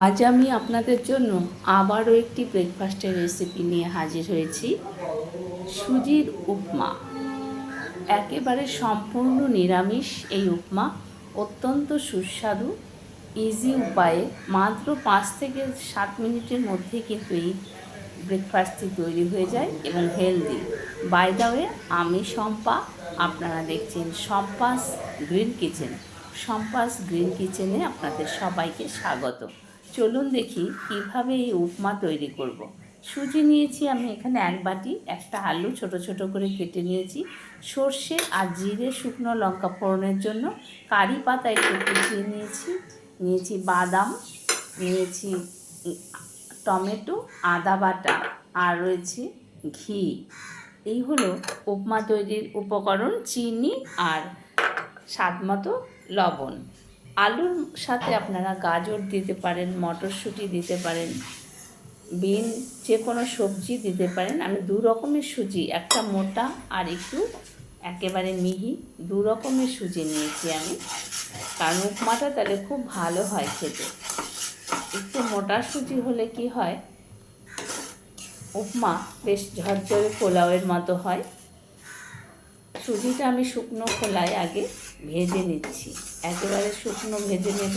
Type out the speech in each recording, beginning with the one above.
আজ আমি আপনাদের জন্য আবারও একটি ব্রেকফাস্টের রেসিপি নিয়ে হাজির হয়েছি। সুজির উপমা। একেবারে সম্পূর্ণ নিরামিষ এই উপমা। অত্যন্ত সুস্বাদু ইজি উপায়ে, মাত্র পাঁচ থেকে সাত মিনিটের মধ্যে কিন্তু এই ব্রেকফাস্টটি তৈরি হয়ে যায় এবং হেলদি বাই দ্য ওয়ে আমি শম্পা, আপনারা দেখছেন Shampa's green kitchen Shampa's green কিচেনে আপনাদের সবাইকে স্বাগত চলুন দেখি কীভাবে এই উপমা তৈরি করব। সুজি নিয়েছি আমি এখানে এক বাটি, একটা আলু ছোট ছোট করে কেটে নিয়েছি। সর্ষে আর জিরে শুকনো লঙ্কা ফোড়নের জন্য, কারি পাতা একটু কুচিয়ে নিয়েছি নিয়েছি বাদাম, নিয়েছি টমেটো, আদা বাটা আর রয়েছে ঘি। এই হলো উপমা তৈরির উপকরণ, চিনি আর স্বাদ মতো লবণ। আলুর সাথে আপনারা গাজর দিতে পারেন, মটরশুঁটি দিতে পারেন, বিন যে কোনো সবজি দিতে পারেন। আমি দু রকমের সুজি, একটা মোটা আর একটু একেবারে মিহি। দু রকমের সুজি নিয়েছি আমি। কারণ উপমাটা তাহলে খুব ভালো হয় খেতে। একটু মোটা সুজি হলে কি হয়? উপমা বেশ ঝরঝরে পোলাওয়ের মতো হয়। সুজিটা আমি শুকনো খোলায় আগে ভেজে নিচ্ছি। একেবারে শুকনো ভেজে নেব।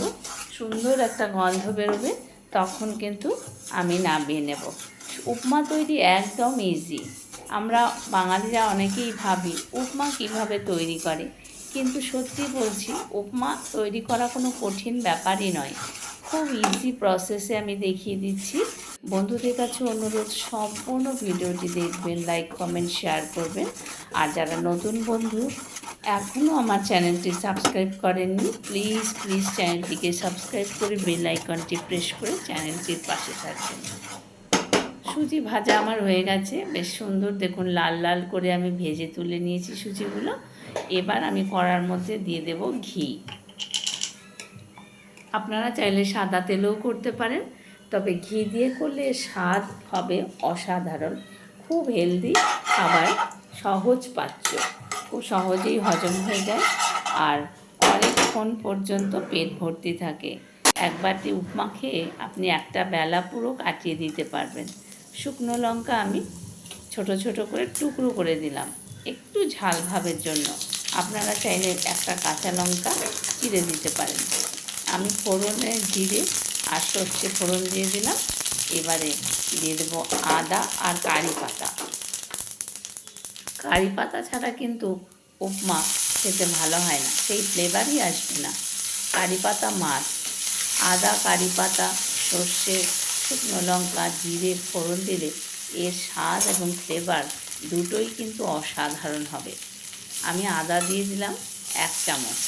সুন্দর একটা গন্ধ বেরোবে, তখন কিন্তু আমি নামিয়ে নেব। উপমা তৈরি একদম ইজি আমরা বাঙালিরা অনেকেই ভাবি, উপমা কীভাবে তৈরি করে? কিন্তু সত্যি বলছি, উপমা তৈরি করা কোনো কঠিন ব্যাপারই নয়। খুব ইজি প্রসেসে আমি দেখিয়ে দিচ্ছি। বন্ধুদের কাছে অনুরোধ, সম্পূর্ণ ভিডিওটি দেখবেন লাইক কমেন্ট শেয়ার করবেন। আর যারা নতুন বন্ধু এখনও আমার চ্যানেলটি সাবস্ক্রাইব করেননি প্লিজ প্লিজ চ্যানেলটিকে সাবস্ক্রাইব করে বেল আইকনটি প্রেস করে চ্যানেলটির পাশে থাকবেন। সুজি ভাজা আমার হয়ে গেছে, বেশ সুন্দর দেখুন, লাল লাল করে আমি ভেজে তুলে নিয়েছি সুজিগুলো। এবার আমি কড়ার মধ্যে দিয়ে দেব ঘি। আপনারা চাইলে সাদা তেলেও করতে পারেন, তবে ঘি দিয়ে করলে স্বাদ হবে অসাধারণ, খুব হেলদি খাবার সহজ পাচ্য। খুব সহজেই হজম হয়ে যায়। আর অনেকক্ষণ পর্যন্ত পেট ভর্তি থাকে। একবারটি উপমা খেয়ে আপনি একটা বেলা পুরো কাটিয়ে দিতে পারবেন। শুকনো লঙ্কা আমি ছোট ছোট করে টুকরো করে দিলাম। একটু ঝাল ভাবের জন্য। আপনারা চাইলে একটা কাঁচা লঙ্কা চিড়ে দিতে পারেন। আমি ফোড়নে জিরে আর সর্ষে ফোড়ন দিয়ে দিলাম। এবারে দিয়ে দেবো আদা আর কারি পাতা। কারি পাতা ছাড়া কিন্তু উপমা খেতে ভালো হয় না, সেই ফ্লেভারই আসবে না। কারি পাতা মাছ, আদা কারি পাতা, সর্ষে, শুকনো লঙ্কা, জিরে, ফোড়ন দিলে এর স্বাদ এবং ফ্লেভার দুটোই কিন্তু অসাধারণ হবে। আমি আদা দিয়ে দিলাম এক চামচ।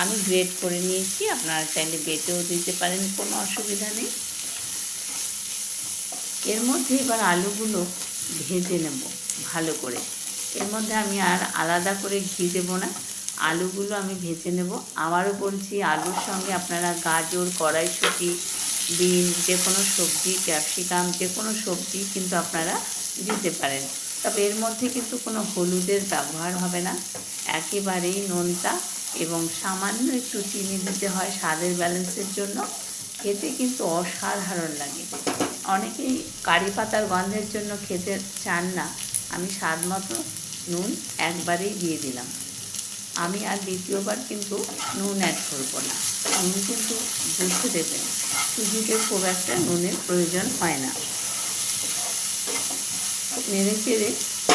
আমি গ্রেড করে নিয়েছি, আপনারা চাইলে বেটেও দিতে পারেন, কোনো অসুবিধা নেই। এর মধ্যে এবার আলুগুলো ভেজে নেব ভালো করে। এর মধ্যে আমি আর আলাদা করে ঘি দেবো না। আলুগুলো আমি ভেজে নেব। আবারও বলছি, আলুর সঙ্গে আপনারা গাজর, কড়াইশুঁটি বিন যে কোনো সবজি, ক্যাপসিকাম, যে কোনো সবজি কিন্তু আপনারা দিতে পারেন। তবে এর মধ্যে কিন্তু কোনো হলুদের ব্যবহার হবে না। একেবারেই নোনতা এবং সামান্য একটু চিনি দিতে হয় স্বাদের ব্যালেন্সের জন্য। খেতে কিন্তু অসাধারণ লাগে। অনেকেই কারি পাতার গন্ধের জন্য খেতে চান না। আমি স্বাদ মতো নুন একবারেই দিয়ে দিলাম। আমি আর দ্বিতীয়বার কিন্তু নুন অ্যাড করব না। নুন কিন্তু বুঝতে দেবেন, সুজিতে খুব একটা নুনের প্রয়োজন হয় না। নেড়ে চেড়ে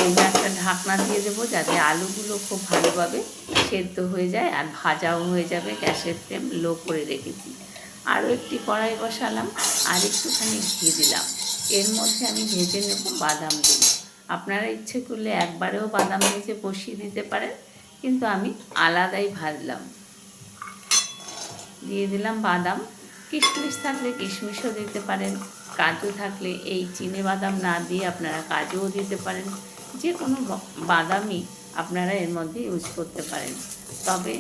এই একটা ঢাকনা দিয়ে দেবো যাতে আলুগুলো খুব ভালোভাবে সেদ্ধ হয়ে যায় আর ভাজাও হয়ে যাবে গ্যাসের ফ্লেম লো করে রেখেছি। আরও একটি কড়াই বসালাম, আর একটুখানি ঘি দিলাম। এর মধ্যে আমি ভেজে নেব বাদামগুলো আপনারা ইচ্ছে করলে একবারেও বাদাম ভেজে বসিয়ে দিতে পারেন, কিন্তু আমি আলাদাই ভাজলাম। দিয়ে দিলাম বাদাম। কিশমিশ থাকলে কিশমিশও দিতে পারেন, কাজু থাকলে এই চিনে বাদাম না দিয়ে আপনারা কাজুও দিতে পারেন। যে কোনো বাদামই আপনারা এর মধ্যে ইউজ করতে পারেন। তবে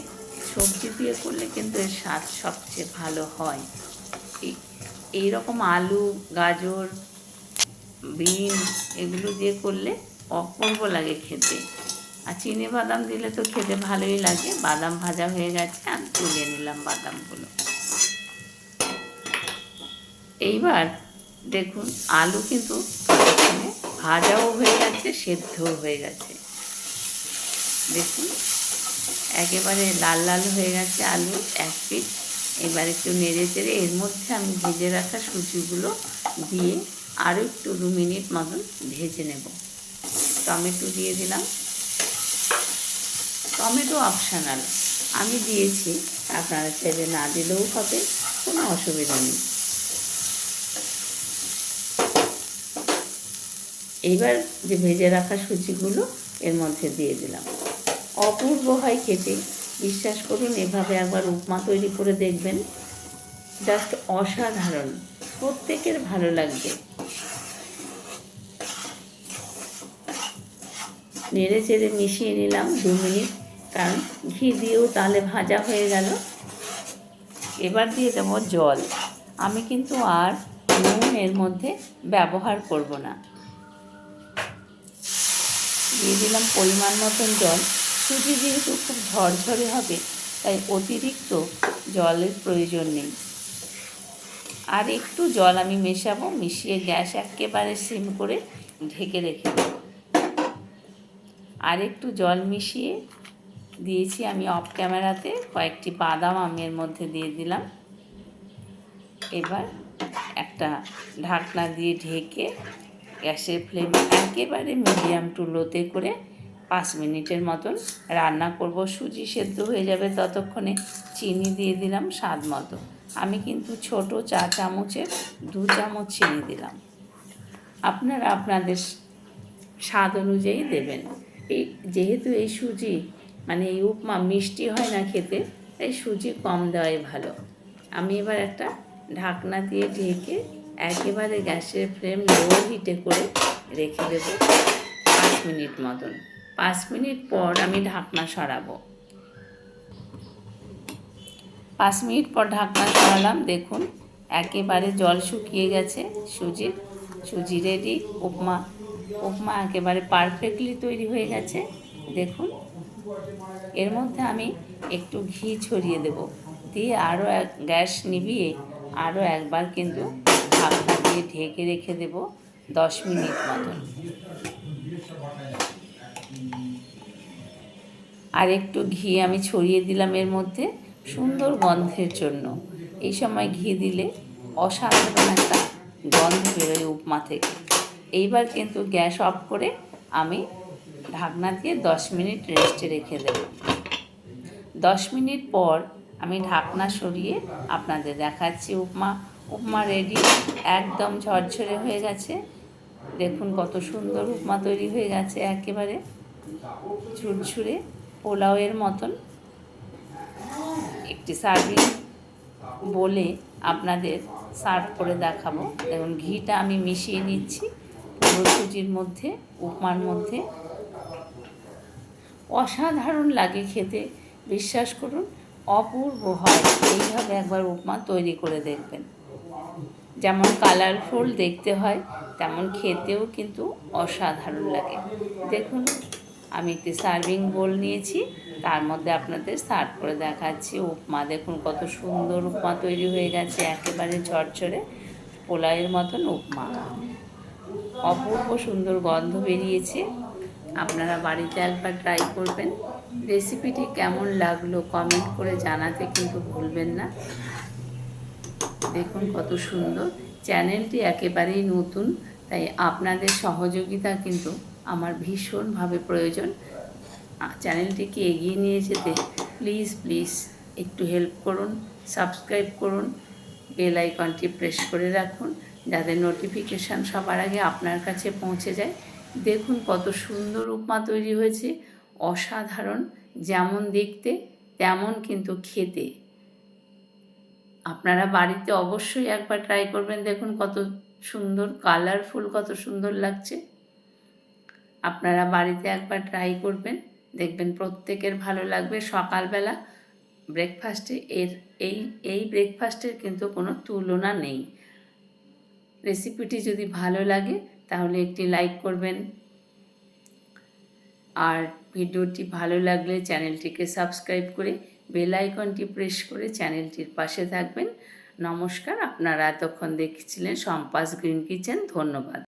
সবজি দিয়ে করলে কিন্তু এর স্বাদ সবচেয়ে ভালো হয়। এই রকম আলু, গাজর বিন এগুলো দিয়ে করলে অপূর্ব লাগে খেতে। আর চিনে বাদাম দিলে তো খেতে ভালোই লাগে। বাদাম ভাজা হয়ে গেছে, আমি তুলে নিলাম বাদামগুলো। এইবার দেখুন, আলু কিন্তু ভাজাও হয়ে গেছে, সেদ্ধও হয়ে গেছে। দেখুন, একেবারে লাল লাল হয়ে গেছে আলু, এক পিস। এবার একটু নেড়ে চেড়ে এর মধ্যে আমি ভেজে রাখা সুজিগুলো দিয়ে আরও একটু দু মিনিট মতন ভেজে নেব। টমেটো দিয়ে দিলাম। টমেটো অপশানাল আমি দিয়েছি, আপনারা চাইলে না দিলেও হবে, কোনো অসুবিধা নেই। এইবার যে ভেজে রাখা সুজিগুলো এর মধ্যে দিয়ে দিলাম। অপূর্ব হয় খেতে। বিশ্বাস করুন, এভাবে একবার উপমা তৈরি করে দেখবেন। জাস্ট অসাধারণ। প্রত্যেকের ভালো লাগবে। নেড়ে চেড়ে মিশিয়ে নিলাম দু মিনিট, কারণ ঘি দিয়েও তাহলে ভাজা হয়ে গেল। এবার দিয়ে দেবো জল। আমি কিন্তু আর নুন এর মধ্যে ব্যবহার করব না। দিয়ে দিলাম পরিমাণ মতন জল। সুজি যেহেতু খুব ঝরঝরে হবে, তাই অতিরিক্ত জলের প্রয়োজন নেই। আর একটু জল আমি মেশাবো, মিশিয়ে গ্যাস একেবারে সিম করে ঢেকে রেখে দেবো। আর একটু জল মিশিয়ে দিয়েছি আমি অফ ক্যামেরাতে, কয়েকটি বাদাম আমি এর মধ্যে দিয়ে দিলাম। এবার একটা ঢাকনা দিয়ে ঢেকে গ্যাসের ফ্লেম একেবারে মিডিয়াম টু লোতে করে পাঁচ মিনিটের মতন রান্না করব। সুজি সেদ্ধ হয়ে যাবে ততক্ষণে চিনি দিয়ে দিলাম স্বাদ মতো। আমি কিন্তু ছোট চা চামচের দু চামচ চিনি দিলাম। আপনারা আপনাদের স্বাদ অনুযায়ী দেবেন। এই যেহেতু এই সুজি মানে এই উপমা মিষ্টি হয় না খেতে, তাই সুজি কম দেওয়াই ভালো। আমি এবার একটা ঢাকনা দিয়ে ঢেকে একেবারে গ্যাসের ফ্লেম লো হিটে করে রেখে দেবো পাঁচ মিনিট মতন। পাঁচ মিনিট পর আমি ঢাকনা সরাবো। পাঁচ মিনিট পর ঢাকনা সরালাম, দেখুন একেবারে জল শুকিয়ে গেছে সুজির সুজি রেডি উপমা উপমা একেবারে পারফেক্টলি তৈরি হয়ে গেছে, দেখুন। এর মধ্যে আমি একটু ঘি ছড়িয়ে দেব, দিয়ে আরও এক গ্যাস নিভিয়ে আরও একবার কিন্তু ঢাকনা দিয়ে ঢেকে রেখে দেব দশ মিনিট মতন। আর একটু ঘি আমি ছড়িয়ে দিলাম এর মধ্যে সুন্দর গন্ধের জন্য। এই সময় ঘি দিলে অসাধারণ একটা গন্ধ বেরোয় উপমা থেকে। এইবার কিন্তু গ্যাস অফ করে আমি ঢাকনা দিয়ে দশ মিনিট রেস্টে রেখে দেব। দশ মিনিট পর আমি ঢাকনা সরিয়ে আপনাদের দেখাচ্ছি উপমা। উপমা রেডি একদম ঝরঝরে হয়ে গেছে। দেখুন কত সুন্দর উপমা তৈরি হয়ে গেছে একেবারে। ঝুরঝুরে পোলাওয়ের মতন। একটি সার্ভিং বলে আপনাদের সার্ভ করে দেখাবো। দেখুন, ঘিটা আমি মিশিয়ে নিচ্ছি। সুজির মধ্যে, উপমার মধ্যে। অসাধারণ লাগে খেতে, বিশ্বাস করুন, অপূর্ব হয়। এইভাবে একবার উপমা তৈরি করে দেখবেন। যেমন কালারফুল দেখতে হয়, তেমন খেতেও কিন্তু অসাধারণ লাগে। দেখুন, আমি একটি সার্ভিং বোল নিয়েছি। তার মধ্যে আপনাদের সার্ভ করে দেখাচ্ছি। উপমা দেখুন, কত সুন্দর উপমা তৈরি হয়ে গেছে, একেবারে ঝরঝরে পোলাইয়ের মতন উপমা। অপূর্ব সুন্দর গন্ধ বেরিয়েছে। আপনারা বাড়িতে একবার ট্রাই করবেন। রেসিপিটি কেমন লাগল কমেন্ট করে জানাতে কিন্তু ভুলবেন না। দেখুন কত সুন্দর। চ্যানেলটি একেবারেই নতুন, তাই আপনাদের সহযোগিতা কিন্তু আমার ভীষণভাবে প্রয়োজন। চ্যানেলটিকে এগিয়ে নিয়ে যেতে প্লিজ প্লিজ একটু হেল্প করুন সাবস্ক্রাইব করুন বেল আইকনটি প্রেস করে রাখুন, যাতে নোটিফিকেশান সবার আগে আপনার কাছে পৌঁছে যায়। দেখুন কত সুন্দর উপমা তৈরি হয়েছে, অসাধারণ, যেমন দেখতে, তেমন কিন্তু খেতে। আপনারা বাড়িতে অবশ্যই একবার ট্রাই করবেন, দেখুন কত সুন্দর কালারফুল কত সুন্দর লাগছে। আপনারা বাড়িতে একবার ট্রাই করবেন। দেখবেন প্রত্যেকের ভালো লাগবে। সকালবেলা ব্রেকফাস্টে এর এই এই ব্রেকফাস্টের কিন্তু কোনো তুলনা নেই। রেসিপিটি যদি ভালো লাগে, তাহলে একটি লাইক করবেন। আর ভিডিওটি ভালো লাগলে চ্যানেলটিকে সাবস্ক্রাইব করে বেল আইকনটি প্রেস করে চ্যানেলটির পাশে থাকবেন। নমস্কার, আপনারা এতক্ষণ দেখছিলেন সম্পাস গ্রিন কিচেন। ধন্যবাদ।